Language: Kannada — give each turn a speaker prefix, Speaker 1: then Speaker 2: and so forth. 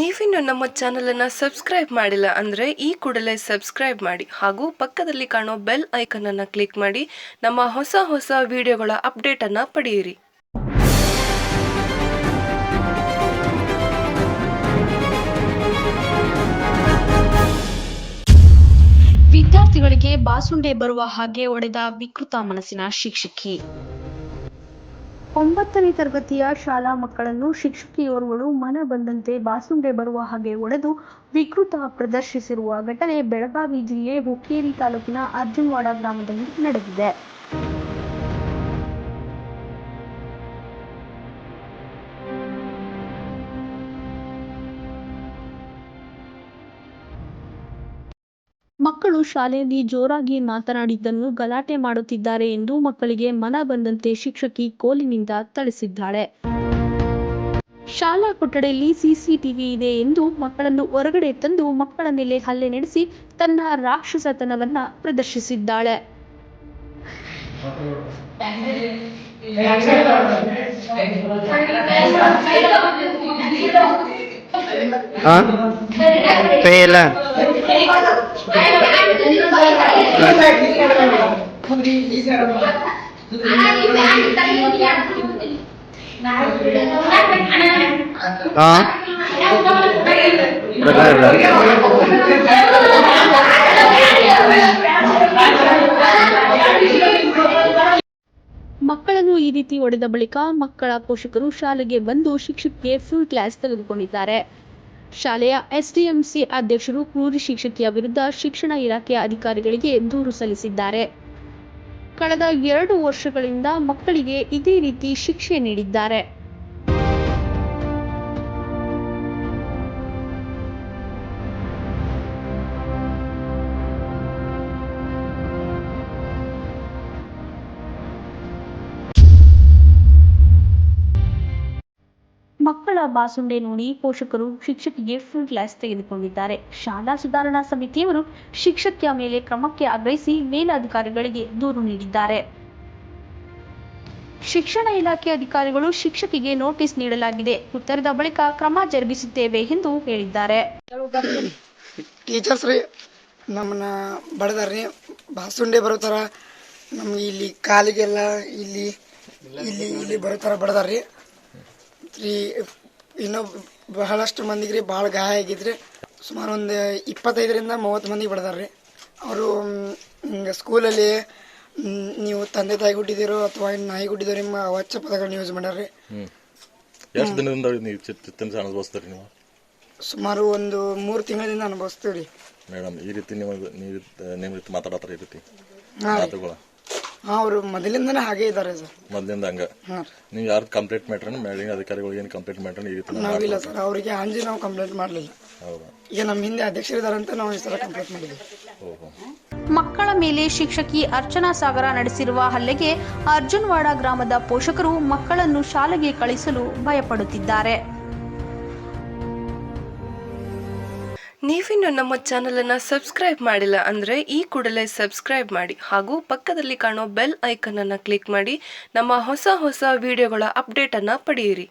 Speaker 1: ನೀವಿನ್ನು ನಮ್ಮ ಚಾನಲನ್ನು ಸಬ್ಸ್ಕ್ರೈಬ್ ಮಾಡಿಲ್ಲ ಅಂದರೆ ಈ ಕೂಡಲೇ ಸಬ್ಸ್ಕ್ರೈಬ್ ಮಾಡಿ ಹಾಗೂ ಪಕ್ಕದಲ್ಲಿ ಕಾಣೋ ಬೆಲ್ ಐಕನನ್ನು ಕ್ಲಿಕ್ ಮಾಡಿ ನಮ್ಮ ಹೊಸ ಹೊಸ ವಿಡಿಯೋಗಳ ಅಪ್ಡೇಟನ್ನು ಪಡೆಯಿರಿ.
Speaker 2: ವಿದ್ಯಾರ್ಥಿಗಳಿಗೆ ಬಾಸುಂಡೆ ಬರುವ ಹಾಗೆ ಒಡೆದ ವಿಕೃತ ಮನಸ್ಸಿನ ಶಿಕ್ಷಕಿ. ಒಂಬತ್ತನೇ ತರಗತಿಯ ಶಾಲಾ ಮಕ್ಕಳನ್ನು ಶಿಕ್ಷಕಿಯೋರ್ವಳು ಮನ ಬಂದಂತೆ ಬಾಸುಂಡೆ ಬರುವ ಹಾಗೆ ಒಡೆದು ವಿಕೃತ ಪ್ರದರ್ಶಿಸಿರುವ ಘಟನೆ ಬೆಳಗಾವಿ ಜಿಲ್ಲೆ ಹುಕ್ಕೇರಿ ತಾಲೂಕಿನ ಅರ್ಜುನವಾಡ ಗ್ರಾಮದಲ್ಲಿ ನಡೆದಿದೆ. ಮಕ್ಕಳು ಶಾಲೆಯಲ್ಲಿ ಜೋರಾಗಿ ಮಾತನಾಡಿದ್ದನ್ನು ಗಲಾಟೆ ಮಾಡುತ್ತಿದ್ದಾರೆ ಎಂದು ಮಕ್ಕಳಿಗೆ ಮನ ಬಂದಂತೆ ಶಿಕ್ಷಕಿ ಕೋಲಿನಿಂದ ಥಳಿಸಿದ್ದಾಳೆ. ಶಾಲಾ ಕೊಠಡಿಯಲ್ಲಿ ಸಿಸಿಟಿವಿ ಇದೆ ಎಂದು ಮಕ್ಕಳನ್ನು ಹೊರಗಡೆ ತಂದು ಮಕ್ಕಳ ಮೇಲೆ ಹಲ್ಲೆ ನಡೆಸಿ ತನ್ನ ರಾಕ್ಷಸತನವನ್ನ ಪ್ರದರ್ಶಿಸಿದ್ದಾಳೆ. ಮಕ್ಕಳನ್ನು ಈ ರೀತಿ ಹೊಡೆದ ಬಳಿಕ ಮಕ್ಕಳ ಪೋಷಕರು ಶಾಲೆಗೆ ಬಂದು ಶಿಕ್ಷಕಿಗೆ ಫುಲ್ ಕ್ಲಾಸ್ ತೆಗೆದುಕೊಂಡಿದ್ದಾರೆ. ಶಾಲೆಯ ಎಸ್ಡಿಎಂಸಿ ಅಧ್ಯಕ್ಷರು ಕ್ರೂರಿ ಶಿಕ್ಷಕಿಯ ವಿರುದ್ಧ ಶಿಕ್ಷಣ ಇಲಾಖೆಯ ಅಧಿಕಾರಿಗಳಿಗೆ ದೂರು ಸಲ್ಲಿಸಿದ್ದಾರೆ. ಕಳೆದ ಎರಡು ವರ್ಷಗಳಿಂದ ಮಕ್ಕಳಿಗೆ ಇದೇ ರೀತಿ ಶಿಕ್ಷೆ ನೀಡಿದ್ದಾರೆ. ಮಕ್ಕಳ ಬಾಸುಂಡೆ ನೋಡಿ ಪೋಷಕರು ಶಿಕ್ಷಕಿಗೆ ಫುಲ್ ಕ್ಲಾಸ್ ತೆಗೆದುಕೊಂಡಿದ್ದಾರೆ. ಶಾಲಾ ಸುಧಾರಣಾ ಸಮಿತಿಯವರು ಶಿಕ್ಷಕಿಯ ಮೇಲೆ ಕ್ರಮಕ್ಕೆ ಆಗ್ರಹಿಸಿ ಮೇಲಧಿಕಾರಿಗಳಿಗೆ ದೂರು ನೀಡಿದ್ದಾರೆ. ಶಿಕ್ಷಣ ಇಲಾಖೆ ಅಧಿಕಾರಿಗಳು ಶಿಕ್ಷಕಿಗೆ ನೋಟಿಸ್ ನೀಡಲಾಗಿದೆ. ಉತ್ತರದ ಬಳಿಕ ಕ್ರಮ ಜರುಗಿಸುತ್ತೇವೆ ಎಂದು ಹೇಳಿದ್ದಾರೆ.
Speaker 3: ಟೀಚರ್ಸ್ ರೀ, ನಮ್ಮನ್ನ ಬಾಸುಂಡೆ ಬರೋ ಥರ ನಮ್ಗೆ ಇಲ್ಲಿ ಕಾಲಿಗೆಲ್ಲ ಇಲ್ಲಿ ಇಲ್ಲಿ ಇಲ್ಲಿ ಬರೋ ಥರ ಬಡದಾರ್ರಿ ರೀ ಇನ್ನೂ ಬಹಳಷ್ಟು ಮಂದಿಗೆ ರೀ ಭಾಳ ಗಾಯ ಆಗಿದ್ರಿ. ಸುಮಾರು ಒಂದು ಇಪ್ಪತ್ತೈದರಿಂದ ಮೂವತ್ತು ಮಂದಿಗೆ ರೀ. ಅವರು ಸ್ಕೂಲಲ್ಲಿ ನೀವು ತಂದೆ ತಾಯಿ ಹುಟ್ಟಿದಿರೋ ಅಥವಾ ನಾಯಿ ಹುಟ್ಟಿದಿರೋ ನಿಮ್ಮ ಅವಚ್ಚ ಪದಗಳನ್ನ ಯೂಸ್ ಮಾಡ್ಯಾರ್ರಿ
Speaker 4: ಎಷ್ಟು ದಿನದಿಂದ ನೀವು ಚಿತ್ತ ಅನುಭವಿಸ್ತೀರಿ ನೀವು?
Speaker 3: ಸುಮಾರು ಒಂದು ಮೂರು ತಿಂಗಳಿಂದ ಅನುಭವಿಸ್ತೀವಿ ರೀ.
Speaker 4: ಮೇಡಮ್ ಈ ರೀತಿ ನೀವು ನೀವು ನಿಮ್ಮ ರೀತಿ ಮಾತಾಡತ್ತಾರ ಈ ರೀತಿ. ಮಾತುಗಳು.
Speaker 3: ಅವರು ಮೊದಲಿಂದನೇ ಹಾಗೆ ಇದ್ದಾರೆ ಸರ್.
Speaker 4: ಮೊದಲಿಂದ ಹಂಗ.
Speaker 3: ಹಾಂ.
Speaker 4: ನೀವು ಯಾರು ಕಂಪ್ಲೇಂಟ್ ಮಾಡ್ರಿ ಮೇಲಿನ ಅಧಿಕಾರಿಗಳಿಗೆ ಏನು ಕಂಪ್ಲೇಂಟ್ ಮಾಡ್ರಿ ಈ
Speaker 3: ನಾವಿಲ್ಲ ಸರ್. ಅವರಿಗೆ ಅಂಜಿ ನಾವು ಕಂಪ್ಲೇಂಟ್ ಮಾಡಲಿಲ್ಲ.
Speaker 4: ಹೌದಾ?
Speaker 3: ಈಗ ನಮ್ಮ ಹಿಂದೆ ಅಧ್ಯಕ್ಷರಿದ್ದಾರೆ ಅಂತ ನಾವು ಈ ಸಲ ಕಂಪ್ಲೇಂಟ್ ಮಾಡಿದ್ವಿ
Speaker 4: ಓಹೋ.
Speaker 2: ಮಕ್ಕಳ ಮೇಲೆ ಶಿಕ್ಷಕಿ ಅರ್ಚನಾ ಸಾಗರ ನಡೆಸಿರುವ ಹಲ್ಲೆಗೆ ಅರ್ಜುನ್ವಾಡ ಗ್ರಾಮದ ಪೋಷಕರು ಮಕ್ಕಳನ್ನು ಶಾಲೆಗೆ ಕಳಿಸಲು ಭಯಪಡುತ್ತಿದ್ದಾರೆ.
Speaker 1: ನೀವಿನ್ನು ನಮ್ಮ ಚಾನಲನ್ನು ಸಬ್ಸ್ಕ್ರೈಬ್ ಮಾಡಿಲ್ಲ ಅಂದರೆ ಈ ಕೂಡಲೇ ಸಬ್ಸ್ಕ್ರೈಬ್ ಮಾಡಿ ಹಾಗೂ ಪಕ್ಕದಲ್ಲಿ ಕಾಣೋ ಬೆಲ್ ಐಕನನ್ನು ಕ್ಲಿಕ್ ಮಾಡಿ ನಮ್ಮ ಹೊಸ ಹೊಸ ವಿಡಿಯೋಗಳ ಅಪ್ಡೇಟನ್ನು ಪಡೆಯಿರಿ.